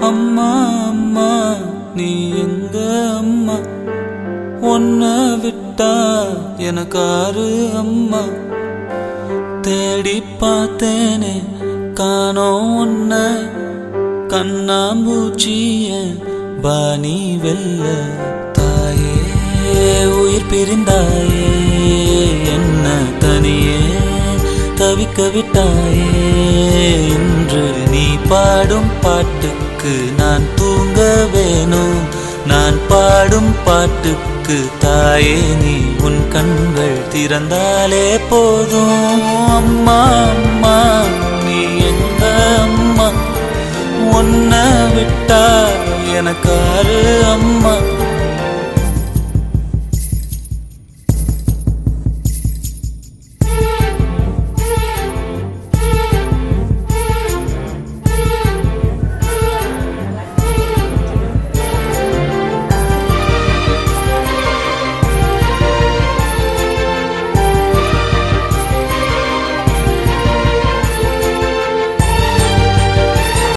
அம்மா அம்மா நீ எங்க அம்மா? உன்னை விட்டா எனக்காரு அம்மா. தேடி பார்த்தேனே காணோம் உன்ன. கண்ணாம்பூச்சிய பாணி வெல்ல தாயே உயிர் பிரிந்தாயே என்ன தனியே தவிக்க விட்டாயே இன்று நீ பாடும் பாட்டுக்கு நான் தூங்க வேணும். நான் பாடும் பாட்டுக்கு தாயே நீ உன் கண்கள் திறந்தாலே போதும். அம்மா அம்மா நீ எங்க அம்மா? உன்னை விட்டா எனக்காரு